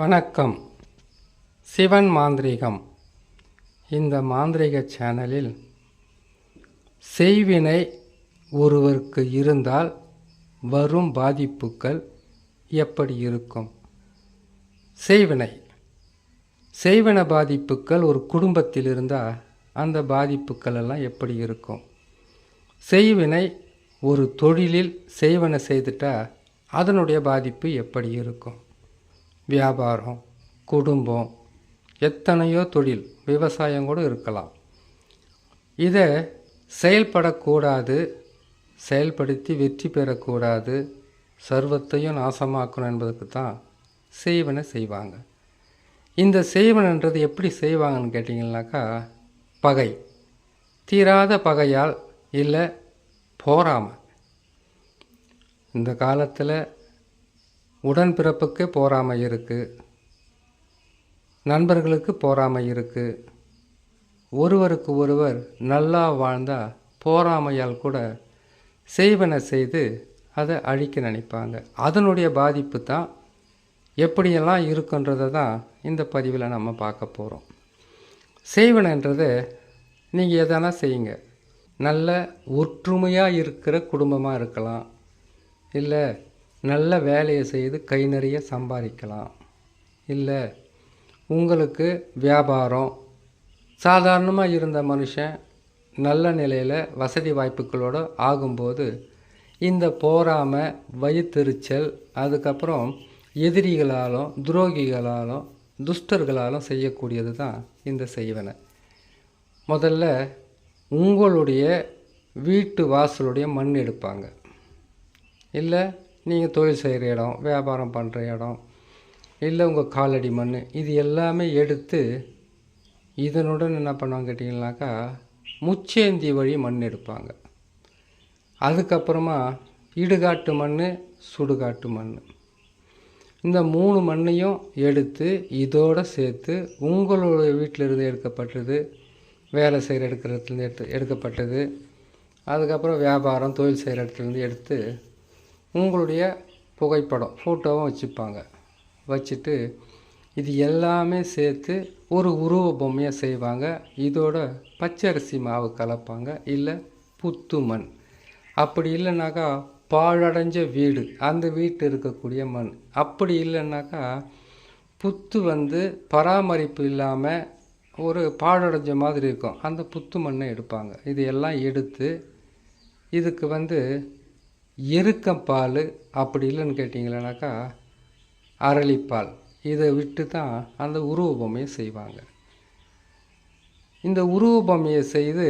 வணக்கம். சிவன் மாந்திரீகம். இந்த மாந்திரீக சேனலில் செய்வினை ஒருவருக்கு இருந்தால் வரும் பாதிப்புகள் எப்படி இருக்கும்? செய்வினை. செய்வின பாதிப்புகள் ஒரு குடும்பத்தில் இருந்தால் அந்த பாதிப்புகள் எல்லாம் எப்படி இருக்கும்? செய்வினை ஒரு தொழிலில் செய்வனை செய்துட்டால் அதனுடைய பாதிப்பு எப்படி இருக்கும்? வியாபாரம் குடும்பம் எத்தனையோ தொழில் விவசாயம் கூட இருக்கலாம். இதை செயல்படக்கூடாது செயல்படுத்தி வெற்றி பெறக்கூடாது சர்வத்தையும் நாசமாக்கணும் என்பதுக்கு தான் செய்வனை செய்வாங்க. இந்த செய்வனன்றது எப்படி செய்வாங்கன்னு கேட்டிங்கனாக்கா பகை. தீராத பகையால் இல்லை போறாமல் இந்த காலத்தில் உடன்பிறப்புக்கே போகாமல் இருக்குது நண்பர்களுக்கு போகாமல் இருக்குது ஒருவருக்கு ஒருவர் நல்லா வாழ்ந்தால் போராமையால் கூட செய்வன செய்து அதை அழிக்க நினைப்பாங்க. அதனுடைய பாதிப்பு தான் எப்படியெல்லாம் இருக்குன்றதை தான் இந்த பதிவில் நம்ம பார்க்க போகிறோம் செய்வனன்றதை நீங்கள் எதனா செய்யுங்க. நல்ல ஒற்றுமையாக இருக்கிற குடும்பமாக இருக்கலாம். இல்லை நல்ல வேலையை செய்து கை நிறைய சம்பாதிக்கலாம். இல்லை உங்களுக்கு வியாபாரம் சாதாரணமாக இருந்த மனுஷன் நல்ல நிலையில் வசதி வாய்ப்புகளோடு ஆகும்போது இந்த போராமல் வயிற்றுச்சல் அதுக்கப்புறம் எதிரிகளாலும் துரோகிகளாலும் துஷ்டர்களாலும் செய்யக்கூடியது தான் இந்த செய்வனை. முதல்ல உங்களுடைய வீட்டு வாசலுடைய மண் எடுப்பாங்க. இல்லை நீங்கள் தொழில் செய்கிற இடம் வியாபாரம் பண்ணுற இடம் இல்லை உங்கள் காலடி மண் இது எல்லாமே எடுத்து இதனுடன் என்ன பண்ணுவாங்க கேட்டிங்கனாக்கா முச்சேந்தி வழி மண் எடுப்பாங்க. அதுக்கப்புறமா இடுகாட்டு மண் சுடுகாட்டு மண் இந்த மூணு மண்ணையும் எடுத்து இதோடு சேர்த்து உங்களுடைய வீட்டில் இருந்து எடுக்கப்பட்டது வேலை செய்கிற எடுக்கிறதுலேருந்து எடுத்து எடுக்கப்பட்டது. அதுக்கப்புறம் வியாபாரம் தொழில் செய்கிற இடத்துலேருந்து எடுத்து உங்களுடைய புகைப்படம் ஃபோட்டோவும் வச்சுப்பாங்க. வச்சுட்டு இது எல்லாமே சேர்த்து ஒரு உருவ பொம்மையை செய்வாங்க. இதோட பச்சரிசி மாவு கலப்பாங்க. இல்லை புத்து மண். அப்படி இல்லைனாக்கா பாழடைஞ்ச வீடு. அந்த வீட்டு இருக்கக்கூடிய மண். அப்படி இல்லைன்னாக்கா புத்து வந்து பராமரிப்பு இல்லாமல் ஒரு பாழடைஞ்ச மாதிரி இருக்கும். அந்த புத்து மண்ணை எடுப்பாங்க. இது எல்லாம் எடுத்து இதுக்கு வந்து எருக்கம் பால் அப்படி இல்லைன்னு கேட்டிங்களனாக்கா அரளிப்பால். இதை விட்டு தான் அந்த உருவ பொம்மையை செய்வாங்க. இந்த உருவ பொம்மையை செய்து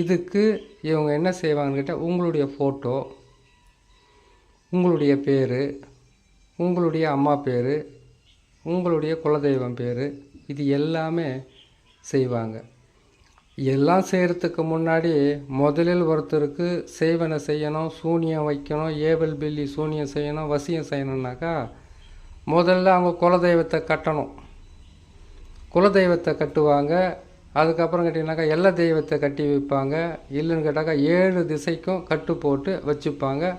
இதுக்கு இவங்க என்ன செய்வாங்கன்னு கேட்டால் உங்களுடைய ஃபோட்டோ உங்களுடைய பேர் உங்களுடைய அம்மா பேர் உங்களுடைய குலதெய்வம் பேர் இது எல்லாமே செய்வாங்க. எல்லாம் செய்கிறதுக்கு முன்னாடி முதலில் ஒருத்தருக்கு செய்வனை செய்யணும் சூனியம் வைக்கணும் ஏவல் பில்லி சூனியம் செய்யணும் வசியம் செய்யணுன்னாக்கா முதல்ல அவங்க குலதெய்வத்தை கட்டணும். குலதெய்வத்தை கட்டுவாங்க. அதுக்கப்புறம் கேட்டிங்கனாக்கா எல்லா தெய்வத்தை கட்டி வைப்பாங்க. இல்லைன்னு கேட்டாக்கா ஏழு திசைக்கும் கட்டு போட்டு வச்சுப்பாங்க.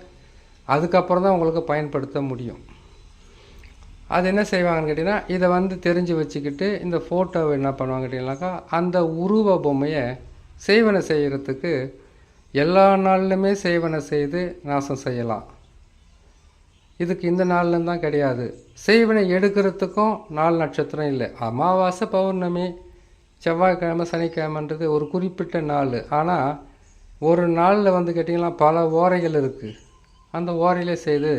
அதுக்கப்புறம் தான் உங்களுக்கு பயன்படுத்த முடியும். அது என்ன செய்வாங்கன்னு கேட்டிங்கன்னா இதை வந்து தெரிஞ்சு வச்சுக்கிட்டு இந்த ஃபோட்டோவை என்ன பண்ணுவாங்க கேட்டிங்கனாக்கா அந்த உருவ பொம்மையை சேவனை செய்கிறதுக்கு எல்லா நாள்லையுமே சேவனை செய்து நாசம் செய்யலாம். இதுக்கு இந்த நாள்லேருந்து தான் கிடையாது. செய்வனை எடுக்கிறதுக்கும் நாள் நட்சத்திரம் இல்லை. அமாவாசை பௌர்ணமி செவ்வாய்க்கிழமை சனிக்கிழமைன்றது ஒரு குறிப்பிட்ட நாள். ஆனால் ஒரு நாளில் வந்து கேட்டிங்கன்னா பல ஓரைகள் இருக்குது அந்த ஓரையிலே செய்து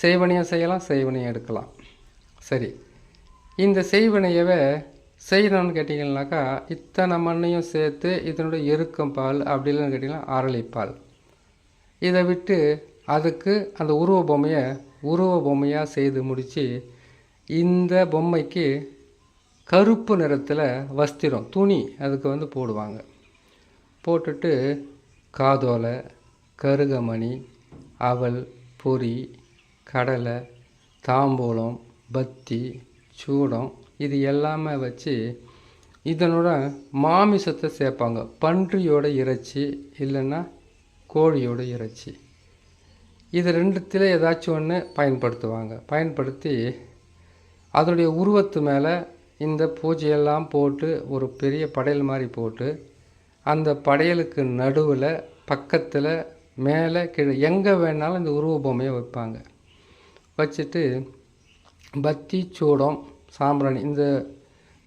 செய்வனையும் செய்யலாம் செய்வனையும் எடுக்கலாம். சரி. இந்த செய்வனையவே செய்யணும்னு கேட்டிங்கனாக்கா இத்தனை மண்ணையும் சேர்த்து இதனுடைய எருக்கம் பால் அப்படி இல்லைன்னு கேட்டிங்கன்னா அரளிப்பால். இதை விட்டு அதுக்கு அந்த உருவ பொம்மையை உருவ பொம்மையாக செய்து முடித்து இந்த பொம்மைக்கு கருப்பு நிறத்தில் வஸ்திரம் துணி அதுக்கு வந்து போடுவாங்க. போட்டுட்டு காதோலை கருகமணி அவல் பொரி கடலை தாம்பூலம் பத்தி சூடம் இது எல்லாமே வச்சு இதனோட மாமிசத்தை சேர்ப்பாங்க. பன்றியோட இறைச்சி இல்லைன்னா கோழியோட இறைச்சி. இது ரெண்டுத்தில் ஏதாச்சும் ஒன்று பயன்படுத்துவாங்க. பயன்படுத்தி அதனுடைய உருவத்து மேலே இந்த பூஜையெல்லாம் போட்டு ஒரு பெரிய படையல் மாதிரி போட்டு அந்த படையலுக்கு நடுவில் பக்கத்தில் மேலே கீழே எங்கே வேணாலும் இந்த உருவ பொம்மையை வைப்பாங்க. வச்சுட்டு பத்தி சூடம் சாம்பிராணி இந்த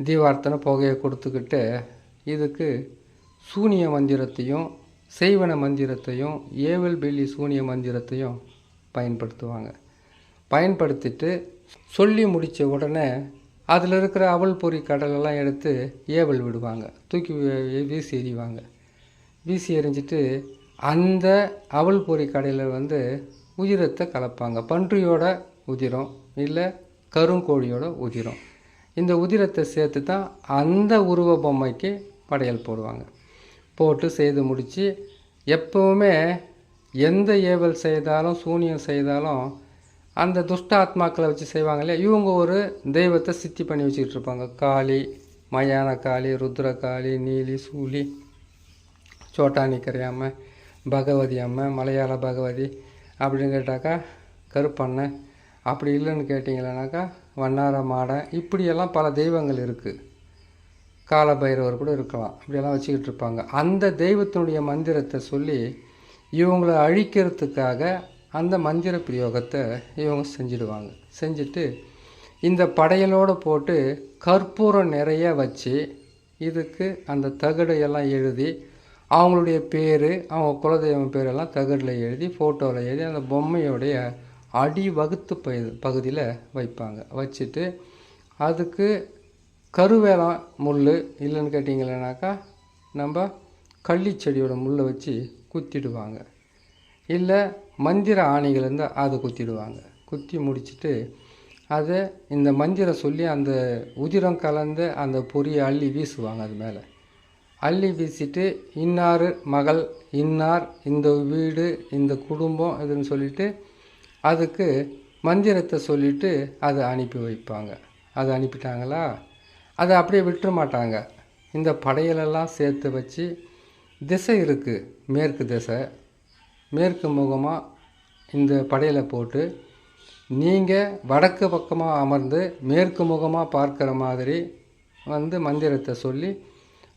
தீபார்த்தனை புகையை கொடுத்துக்கிட்டு இதுக்கு சூனிய மந்திரத்தையும் செய்வன மந்திரத்தையும் ஏவல் பில்லி சூனிய மந்திரத்தையும் பயன்படுத்துவாங்க. பயன்படுத்திட்டு சொல்லி முடித்த உடனே அதில் இருக்கிற அவல் பொறி கடலெல்லாம் எடுத்து ஏவல் விடுவாங்க. தூக்கி வீசி எறிவாங்க. வீசி எறிஞ்சிட்டு அந்த அவல் பொறி கடையில் வந்து உதிரத்தை கலப்பாங்க. பன்றியோட உதிரம் இல்லை கருங்கோழியோட உதிரம். இந்த உதிரத்தை சேர்த்து தான் அந்த உருவ பொம்மைக்கு படையல் போடுவாங்க. போட்டு செய்து முடித்து எப்போவுமே எந்த ஏவல் செய்தாலும் சூனியம் செய்தாலும் அந்த துஷ்ட ஆத்மாக்களை வச்சு செய்வாங்க இல்லையா? இவங்க ஒரு தெய்வத்தை சித்தி பண்ணி வச்சுக்கிட்டு இருப்பாங்க. காளி மயான காளி ருத்ர காளி நீலி சூலி சோட்டானிக்கரை அம்மை பகவதி அம்மை மலையாள பகவதி அப்படின்னு கேட்டாக்கா கருப்பண்ணன் அப்படி இல்லைன்னு கேட்டிங்களேனாக்கா வண்ணார மாடன் இப்படியெல்லாம் பல தெய்வங்கள் இருக்குது காலபைரவர் கூட இருக்கலாம். இப்படியெல்லாம் வச்சுக்கிட்டு இருப்பாங்க. அந்த தெய்வத்தினுடைய மந்திரத்தை சொல்லி இவங்களை அழிக்கிறதுக்காக அந்த மந்திர பிரயோகத்தை இவங்க செஞ்சிடுவாங்க. செஞ்சுட்டு இந்த படையலோடு போட்டு கற்பூரம் நிறைய வச்சு இதுக்கு அந்த தகடையெல்லாம் எழுதி அவங்களுடைய பேர் அவங்க குலதெய்வம் பேரெல்லாம் தகடில் எழுதி ஃபோட்டோவில் எழுதி அந்த பொம்மையோடைய அடி வகுத்து பகு பகுதியில் வைப்பாங்க. வச்சுட்டு அதுக்கு கருவேலம் முள் இல்லைன்னு கேட்டிங்களேனாக்கா நம்ம கள்ளிச்செடியோட முள்ளை வச்சு குத்திடுவாங்க. இல்லை மந்திர ஆணிகள் இருந்தால் அதை குத்திடுவாங்க. குத்தி முடிச்சுட்டு அதை இந்த மந்திரம் சொல்லி அந்த உதிரம் கலந்து அந்த பொரியை அள்ளி வீசுவாங்க அது மேலே. அள்ளி வீசிட்டு இன்னார் மகள் இன்னார் இந்த வீடு இந்த குடும்பம் இதுன்னு சொல்லிட்டு அதுக்கு மந்திரத்தை சொல்லிவிட்டு அதை அனுப்பி வைப்பாங்க. அதை அனுப்பிட்டாங்களா? அதை அப்படியே விட்டுற மாட்டாங்க. இந்த படையலெல்லாம் சேர்த்து வச்சு திசை இருக்குது மேற்கு திசை. மேற்கு முகமாக இந்த படையலை போட்டு நீங்கள் வடக்கு பக்கமாக அமர்ந்து மேற்கு முகமாக பார்க்குற மாதிரி வந்து மந்திரத்தை சொல்லி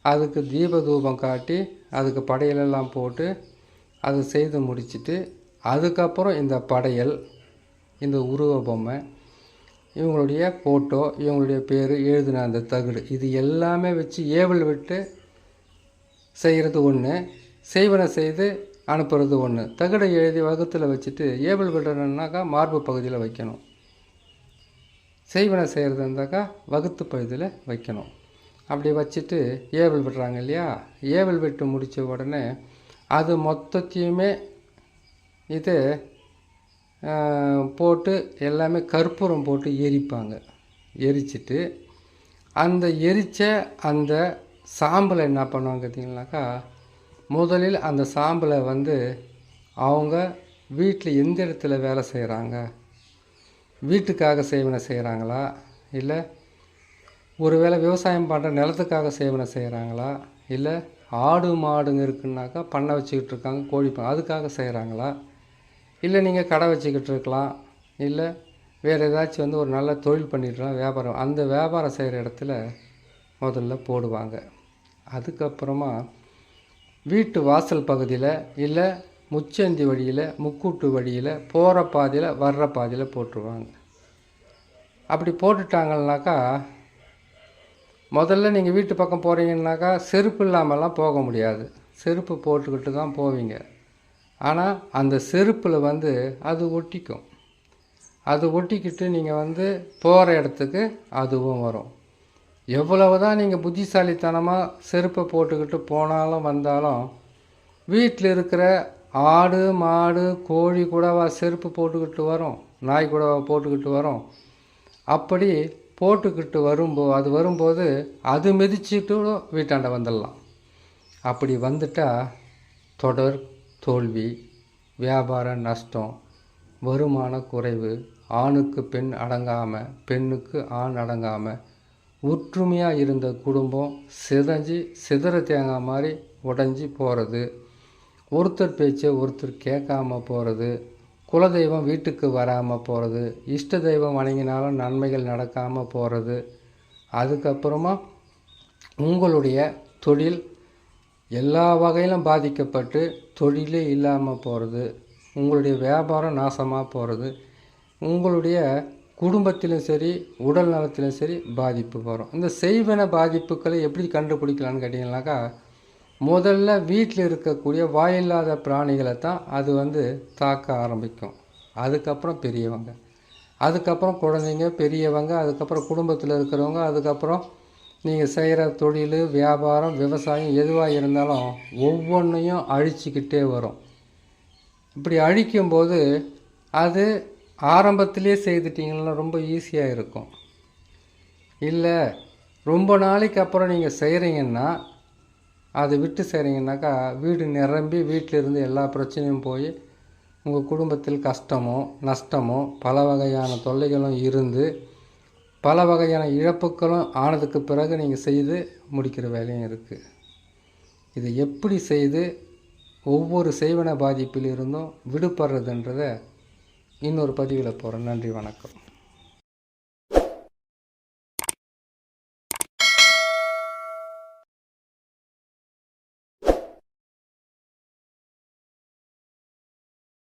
அதுக்கு தீப தூபம் காட்டி அதுக்கு படையலெல்லாம் போட்டு அதை செய்து முடிச்சுட்டு அதுக்கப்புறம் இந்த படையல் இந்த உருவ பொம்மை இவங்களுடைய ஃபோட்டோ இவங்களுடைய பேர் எழுதின அந்த தகடு இது எல்லாமே வச்சு ஏவல் விட்டு செய்கிறது ஒன்று செய்வனை செய்து அனுப்புறது ஒன்று தகடை எழுதி வகுத்தில் வச்சுட்டு ஏபிள் விடுறதுனாக்கா மார்பு பகுதியில் வைக்கணும். செய்வனை செய்கிறது இருந்தாக்கா வகுத்து பகுதியில் வைக்கணும். அப்படி வச்சுட்டு ஏவல் விடுறாங்க இல்லையா? ஏவல் விட்டு முடித்த உடனே அது மொத்தத்தையுமே இது போட்டு எல்லாமே கற்பூரம் போட்டு எரிப்பாங்க. எரிச்சிட்டு அந்த எரிச்ச அந்த சாம்பலை என்ன பண்ணுவாங்க பார்த்தீங்கன்னாக்கா முதலில் அந்த சாம்பலை வந்து அவங்க வீட்டில் எந்த இடத்துல வேலை செய்கிறாங்க வீட்டுக்காக சேவனை செய்கிறாங்களா இல்லை ஒருவேளை விவசாயம் பண்ணுற நிலத்துக்காக சேவனை செய்கிறாங்களா இல்லை ஆடு மாடுங்க இருக்குன்னாக்கா பண்ணை வச்சுக்கிட்டு இருக்காங்க கோழி பண்ணை அதுக்காக செய்கிறாங்களா இல்லை நீங்கள் கடை வச்சுக்கிட்டு இருக்கலாம் இல்லை வேறு ஏதாச்சும் வந்து ஒரு நல்ல தொழில் பண்ணிட்டுலாம் வியாபாரம் அந்த வியாபாரம் செய்கிற இடத்துல முதல்ல போடுவாங்க. அதுக்கப்புறமா வீட்டு வாசல் பகுதியில் இல்லை முச்சந்தி வழியில் முக்கூட்டு வழியில் போகிற பாதியில் வர்ற பாதியில் போட்டுருவாங்க. அப்படி போட்டுட்டாங்கன்னாக்கா முதல்ல நீங்கள் வீட்டு பக்கம் போகிறீங்கன்னாக்கா செருப்பு இல்லாமலாம் போக முடியாது. செருப்பு போட்டுக்கிட்டு தான் போவீங்க. ஆனால் அந்த செருப்பில் வந்து அது ஒட்டிக்கும். அது ஒட்டிக்கிட்டு நீங்கள் வந்து போகிற இடத்துக்கு அதுவும் வரும். எவ்வளவு தான் நீங்கள் புத்திசாலித்தனமாக செருப்பை போட்டுக்கிட்டு போனாலும் வந்தாலும் வீட்டில் இருக்கிற ஆடு மாடு கோழி கூடவா செருப்பு போட்டுக்கிட்டு வரும் நாய் கூடவா போட்டுக்கிட்டு வரும். அப்படி போட்டுக்கிட்டு வரும்போது அது வரும்போது அது மிதிச்சுட்டு வீட்டாண்ட வந்துடலாம். அப்படி வந்துட்டால் தொடர் தோல்வி வியாபார நஷ்டம் வருமான குறைவு ஆணுக்கு பெண் அடங்காமல் பெண்ணுக்கு ஆண் அடங்காமல் ஒற்றுமையாக இருந்த குடும்பம் சிதஞ்சு சிதற தேங்காய் மாதிரி உடஞ்சி போகிறது ஒருத்தர் பேச்சை ஒருத்தர் கேட்காம போகிறது குலதெய்வம் வீட்டுக்கு வராமல் போகிறது இஷ்ட தெய்வம் வணங்கினாலும் நன்மைகள் நடக்காமல் போகிறது அதுக்கப்புறமா உங்களுடைய தொழில் எல்லா வகையிலும் பாதிக்கப்பட்டு தொழிலே இல்லாமல் போகிறது உங்களுடைய வியாபாரம் நாசமாக போகிறது உங்களுடைய குடும்பத்திலும் சரி உடல் நலத்திலும் சரி பாதிப்பு வரும். இந்த செய்வன பாதிப்புகளை எப்படி கண்டுபிடிக்கலான்னு கேட்டிங்கனாக்கா முதல்ல வீட்டில் இருக்கக்கூடிய வாயில்லாத பிராணிகளை தான் அது வந்து தாக்க ஆரம்பிக்கும். அதுக்கப்புறம் பெரியவங்க. அதுக்கப்புறம் குழந்தைங்க பெரியவங்க அதுக்கப்புறம் குடும்பத்தில் இருக்கிறவங்க அதுக்கப்புறம் நீங்கள் செய்கிற தொழில் வியாபாரம் விவசாயம் எதுவாக இருந்தாலும் ஒவ்வொன்றையும் அழிச்சிக்கிட்டே வரும். இப்படி அழிக்கும்போது அது ஆரம்பத்திலே செய்துட்டிங்கன்னா ரொம்ப ஈஸியாக இருக்கும். இல்லை ரொம்ப நாளைக்கு அப்புறம் நீங்கள் செய்கிறீங்கன்னா அதை விட்டு செய்கிறீங்கன்னாக்கா வீடு நிரம்பி வீட்டிலிருந்து எல்லா பிரச்சனையும் போய் உங்கள் குடும்பத்தில் கஷ்டமோ நஷ்டமோ பல வகையான தொல்லைகளும் இருந்து பல வகையான இழப்புகளும் ஆனதுக்கு பிறகு நீங்கள் செய்து முடிக்கிற வேலையும் இருக்குது இதை எப்படி செய்து ஒவ்வொரு செய்வன பாதிப்பில் இருந்தும் விடுபடுறதுன்றதை இன்னொரு பதிவில் போகிறேன் நன்றி வணக்கம்.